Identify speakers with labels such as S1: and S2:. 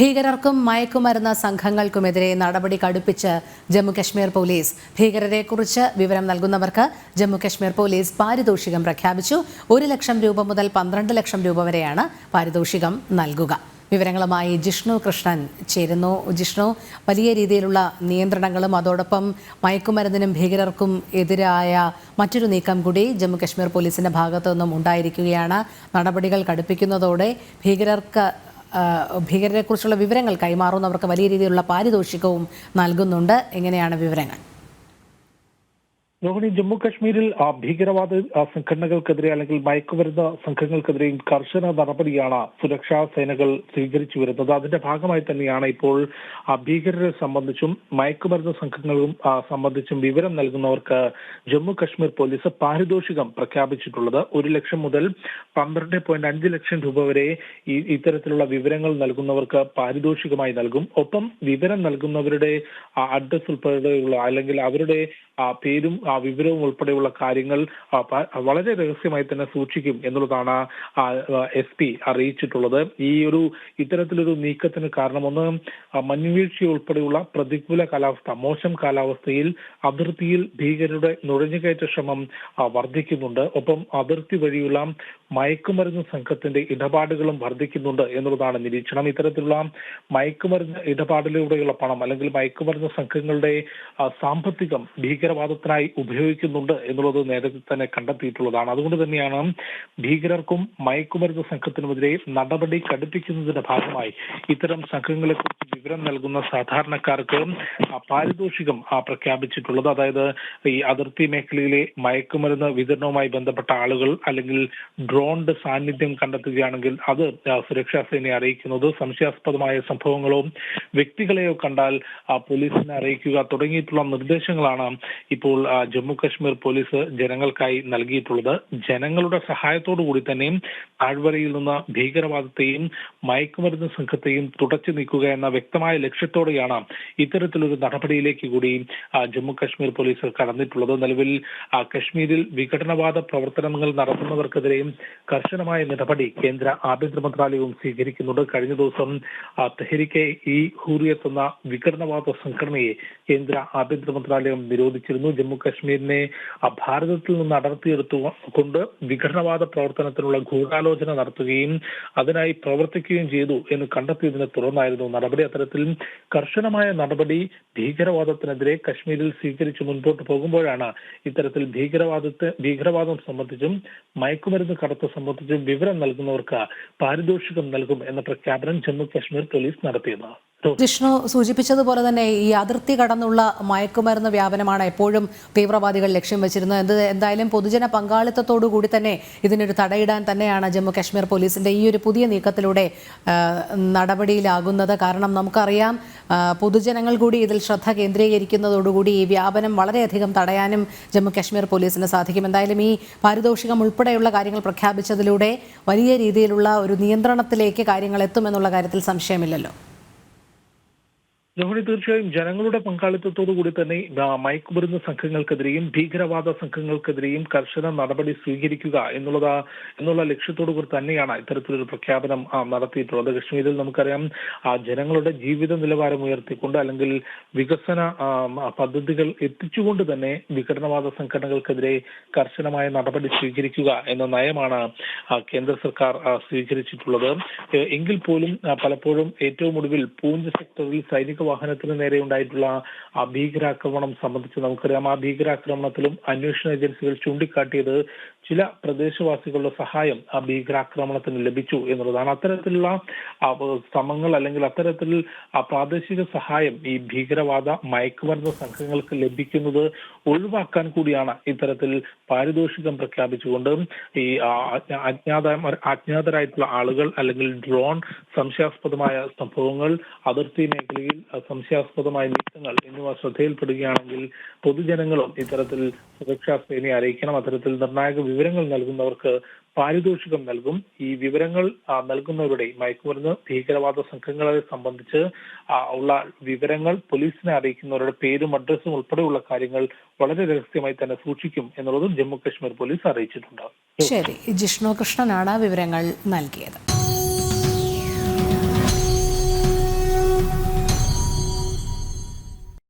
S1: ഭീകരർക്കും മയക്കുമരുന്ന് സംഘങ്ങൾക്കുമെതിരെ നടപടി കടുപ്പിച്ച് ജമ്മുകശ്മീർ പോലീസ്. ഭീകരരെക്കുറിച്ച് വിവരം നൽകുന്നവർക്ക് ജമ്മുകശ്മീർ പോലീസ് പാരിതോഷികം പ്രഖ്യാപിച്ചു. ഒരു ലക്ഷം രൂപ മുതൽ പന്ത്രണ്ട് ലക്ഷം രൂപ വരെയാണ് പാരിതോഷികം നൽകുക. വിവരങ്ങളുമായി ജിഷ്ണു കൃഷ്ണൻ ചേരുന്നു. ജിഷ്ണു വലിയ രീതിയിലുള്ള നിയന്ത്രണങ്ങളും അതോടൊപ്പം മയക്കുമരുന്നിനും ഭീകരർക്കും എതിരായ മറ്റൊരു നീക്കം കൂടി ജമ്മുകശ്മീർ പോലീസിന്റെ ഭാഗത്തു നിന്നും ഉണ്ടായിരിക്കുകയാണ്. നടപടികൾ കടുപ്പിക്കുന്നതോടെ ഭീകരർക്ക് ഭീകരരെക്കുറിച്ചുള്ള വിവരങ്ങൾ കൈമാറുന്നവർക്ക് വലിയ രീതിയിലുള്ള പാരിതോഷികവും നൽകുന്നുണ്ട്. എങ്ങനെയാണ് വിവരങ്ങൾ?
S2: രോഹിണി ജമ്മു കാശ്മീരിൽ ഭീകരവാദ സംഘടനകൾക്കെതിരെ അല്ലെങ്കിൽ മയക്കുമരുന്ന് സംഘങ്ങൾക്കെതിരെയും കർശന നടപടിയാണ് സുരക്ഷാ സേനകൾ സ്വീകരിച്ചു വരുന്നത്. അതിന്റെ ഭാഗമായി തന്നെയാണ് ഇപ്പോൾ ഭീകരരെ സംബന്ധിച്ചും മയക്കുമരുന്ന് സംഘങ്ങളും സംബന്ധിച്ചും വിവരം നൽകുന്നവർക്ക് ജമ്മു കാശ്മീർ പോലീസ് പാരിതോഷികം പ്രഖ്യാപിച്ചിട്ടുള്ളത്. ഒരു ലക്ഷം മുതൽ പന്ത്രണ്ട് പോയിന്റ് അഞ്ച് ലക്ഷം രൂപ വരെ ഇത്തരത്തിലുള്ള വിവരങ്ങൾ നൽകുന്നവർക്ക് പാരിതോഷികമായി നൽകും. ഒപ്പം വിവരം നൽകുന്നവരുടെ അഡ്രസ് ഉൾപ്പെടെയുള്ള അല്ലെങ്കിൽ അവരുടെ പേരും വിവരവും ഉൾപ്പെടെയുള്ള കാര്യങ്ങൾ വളരെ രഹസ്യമായി തന്നെ സൂക്ഷിക്കും എന്നുള്ളതാണ് എസ് പി അറിയിച്ചിട്ടുള്ളത്. ഈ ഒരു ഇത്തരത്തിലൊരു നീക്കത്തിന് കാരണമൊന്ന് മഞ്ഞുവീഴ്ച ഉൾപ്പെടെയുള്ള പ്രതികൂല കാലാവസ്ഥ മോശം കാലാവസ്ഥയിൽ അതിർത്തിയിൽ ഭീകരരുടെ നുഴഞ്ഞുകയറ്റ ശ്രമം വർദ്ധിക്കുന്നുണ്ട്. ഒപ്പം അതിർത്തി വഴിയുള്ള മയക്കുമരുന്ന് സംഘത്തിന്റെ ഇടപാടുകളും വർദ്ധിക്കുന്നുണ്ട് എന്നുള്ളതാണ് നിരീക്ഷണം. ഇത്തരത്തിലുള്ള മയക്കുമരുന്ന് ഇടപാടിലൂടെയുള്ള പണം അല്ലെങ്കിൽ മയക്കുമരുന്ന് സംഘങ്ങളുടെ സാമ്പത്തികം ഭീകരവാദത്തിനായി ഉപയോഗിക്കുന്നുണ്ട് എന്നുള്ളത് നേരത്തെ തന്നെ കണ്ടെത്തിയിട്ടുള്ളതാണ്. അതുകൊണ്ട് തന്നെയാണ് ഭീകരർക്കും മയക്കുമരുന്ന് സംഘത്തിനുമെതിരെ നടപടി കടുപ്പിക്കുന്നതിന്റെ ഭാഗമായി ഇത്തരം സംഘങ്ങളെ കുറിച്ച് വിവരം നൽകുന്ന സാധാരണക്കാർക്ക് പാരിതോഷികം പ്രഖ്യാപിച്ചിട്ടുള്ളത്. അതായത് ഈ അതിർത്തി മേഖലയിലെ മയക്കുമരുന്ന് വിതരണവുമായി ബന്ധപ്പെട്ട ആളുകൾ അല്ലെങ്കിൽ ഡ്രോണിന്റെ സാന്നിധ്യം കണ്ടെത്തുകയാണെങ്കിൽ അത് സുരക്ഷാ സേനയെ അറിയിക്കുന്നത്. സംശയാസ്പദമായ സംഭവങ്ങളോ വ്യക്തികളെയോ കണ്ടാൽ പോലീസിനെ അറിയിക്കുക തുടങ്ങിയിട്ടുള്ള നിർദ്ദേശങ്ങളാണ് ഇപ്പോൾ ജമ്മു കാശ്മീർ പോലീസ് ജനങ്ങൾക്കായി നൽകിയിട്ടുള്ളത്. ജനങ്ങളുടെ സഹായത്തോടു കൂടി തന്നെ താഴ്വരയിൽ നിന്ന് ഭീകരവാദത്തെയും മയക്കുമരുന്ന് സംഘത്തെയും തുടച്ചു നീക്കുക എന്ന വ്യക്തമായ ലക്ഷ്യത്തോടെയാണ് ഇത്തരത്തിലൊരു നടപടിയിലേക്ക് കൂടി ജമ്മു കാശ്മീർ പോലീസ് കടന്നിട്ടുള്ളത്. നിലവിൽ കശ്മീരിൽ വിഘടനവാദ പ്രവർത്തനങ്ങൾ നടത്തുന്നവർക്കെതിരെയും കർശനമായ നടപടി കേന്ദ്ര ആഭ്യന്തര മന്ത്രാലയവും സ്വീകരിക്കുന്നുണ്ട്. കഴിഞ്ഞ ദിവസം തെഹരിക്കെ ഈ ഹൂറിയത്ത് എന്ന വിഘടനവാദ സംഘടനയെ കേന്ദ്ര ആഭ്യന്തര മന്ത്രാലയം നിരോധിച്ചിരുന്നു. ജമ്മു കാശ്മീരിനെ ഭാരതത്തിൽ നിന്ന് അടർത്തിയെടുത്തു കൊണ്ട് വിഘടനവാദ പ്രവർത്തനത്തിനുള്ള ഗൂഢാലോചന നടത്തുകയും അതിനായി പ്രവർത്തിക്കുകയും ചെയ്തു എന്ന് കണ്ടെത്തിയതിനെ തുടർന്നായിരുന്നു നടപടി. അത്തരത്തിൽ കർശനമായ നടപടി ഭീകരവാദത്തിനെതിരെ കശ്മീരിൽ സ്വീകരിച്ച് മുൻപോട്ട് പോകുമ്പോഴാണ് ഇത്തരത്തിൽ ഭീകരവാദത്തെ ഭീകരവാദം സംബന്ധിച്ചും മയക്കുമരുന്ന് കടത്ത് സംബന്ധിച്ചും വിവരം നൽകുന്നവർക്ക് പാരിതോഷികം നൽകും എന്ന പ്രഖ്യാപനം ജമ്മു കശ്മീർ പോലീസ് നടത്തിയത്
S1: ജിഷ്ണു സൂചിപ്പിച്ചതുപോലെ തന്നെ ഈ അതിർത്തി കടന്നുള്ള മയക്കുമരുന്ന് വ്യാപനമാണ് എപ്പോഴും തീവ്രവാദികൾ ലക്ഷ്യം വെച്ചിരുന്നത്. എന്ത് എന്തായാലും പൊതുജന പങ്കാളിത്തത്തോടു കൂടി തന്നെ ഇതിനൊരു തടയിടാൻ തന്നെയാണ് ജമ്മു കാശ്മീർ പോലീസിന്റെ ഈ ഒരു പുതിയ നീക്കത്തിലൂടെ നടപടിയിലാകുന്നത്. കാരണം നമുക്കറിയാം പൊതുജനങ്ങൾ കൂടി ഇതിൽ ശ്രദ്ധ കേന്ദ്രീകരിക്കുന്നതോടുകൂടി ഈ വ്യാപനം വളരെയധികം തടയാനും ജമ്മു കാശ്മീർ പോലീസിന് സാധിക്കും. എന്തായാലും ഈ പാരിതോഷികം ഉൾപ്പെടെയുള്ള കാര്യങ്ങൾ പ്രഖ്യാപിച്ചതിലൂടെ വലിയ രീതിയിലുള്ള ഒരു നിയന്ത്രണത്തിലേക്ക് കാര്യങ്ങൾ എത്തുമെന്നുള്ള കാര്യത്തിൽ സംശയമില്ലല്ലോ.
S2: ജോണി തീർച്ചയായും ജനങ്ങളുടെ പങ്കാളിത്തത്തോടു കൂടി തന്നെ മയക്കുമരുന്ന് സംഘങ്ങൾക്കെതിരെയും ഭീകരവാദ സംഘങ്ങൾക്കെതിരെയും കർശന നടപടി സ്വീകരിക്കുക എന്നുള്ളത് എന്നുള്ള ലക്ഷ്യത്തോടു കൂടി തന്നെയാണ് ഇത്തരത്തിലൊരു പ്രഖ്യാപനം നടത്തിയിട്ടുള്ളത്. കശ്മീരിൽ നമുക്കറിയാം ജനങ്ങളുടെ ജീവിത നിലവാരം ഉയർത്തിക്കൊണ്ട് അല്ലെങ്കിൽ വികസന പദ്ധതികൾ എത്തിച്ചുകൊണ്ട് തന്നെ വിഘടനവാദ സംഘടനകൾക്കെതിരെ കർശനമായ നടപടി സ്വീകരിക്കുക എന്ന നയമാണ് കേന്ദ്ര സർക്കാർ സ്വീകരിച്ചിട്ടുള്ളത്. എങ്കിൽ പോലും പലപ്പോഴും ഏറ്റവും ഒടുവിൽ പൂഞ്ച് സെക്ടറിൽ സൈനിക വാഹനത്തിന് നേരെ ഉണ്ടായിട്ടുള്ള ആ ഭീകരാക്രമണം സംബന്ധിച്ച് നമുക്കറിയാം. ആ ഭീകരാക്രമണത്തിലും അന്വേഷണ ഏജൻസികൾ ചൂണ്ടിക്കാട്ടിയത് ചില പ്രദേശവാസികളുടെ സഹായം ആ ഭീകരാക്രമണത്തിന് ലഭിച്ചു എന്നുള്ളതാണ്. അത്തരത്തിലുള്ള ശ്രമങ്ങൾ അല്ലെങ്കിൽ അത്തരത്തിൽ പ്രാദേശിക സഹായം ഈ ഭീകരവാദ മയക്കുമരുന്ന് സംഘങ്ങൾക്ക് ലഭിക്കുന്നത് ഒഴിവാക്കാൻ കൂടിയാണ് ഇത്തരത്തിൽ പാരിതോഷികം പ്രഖ്യാപിച്ചുകൊണ്ട് ഈ അജ്ഞാത അജ്ഞാതരായിട്ടുള്ള ആളുകൾ അല്ലെങ്കിൽ ഡ്രോൺ സംശയാസ്പദമായ സംഭവങ്ങൾ അതിർത്തി മേഖലയിൽ സംശയാസ്പദമായ നീക്കങ്ങൾ എന്നിവ ശ്രദ്ധയിൽപ്പെടുകയാണെങ്കിൽ പൊതുജനങ്ങളും ഇത്തരത്തിൽ സുരക്ഷാ സേനയെ അറിയിക്കണം. അത്തരത്തിൽ നിർണായക വിവരങ്ങൾ നൽകുന്നവർക്ക് പാരിതോഷികം നൽകും. ഈ വിവരങ്ങൾ നൽകുന്നവരുടെ മയക്കുമരുന്ന് ഭീകരവാദ സംഘങ്ങളെ സംബന്ധിച്ച് ഉള്ള വിവരങ്ങൾ പോലീസിനെ അറിയിക്കുന്നവരുടെ പേരും അഡ്രസ്സും ഉൾപ്പെടെയുള്ള കാര്യങ്ങൾ വളരെ രഹസ്യമായി തന്നെ സൂക്ഷിക്കും എന്നുള്ളതും ജമ്മു കാശ്മീർ പോലീസ് അറിയിച്ചിട്ടുണ്ട്.
S1: ശരി. ജിഷ്ണു കൃഷ്ണനാണ് വിവരങ്ങൾ നൽകിയത്.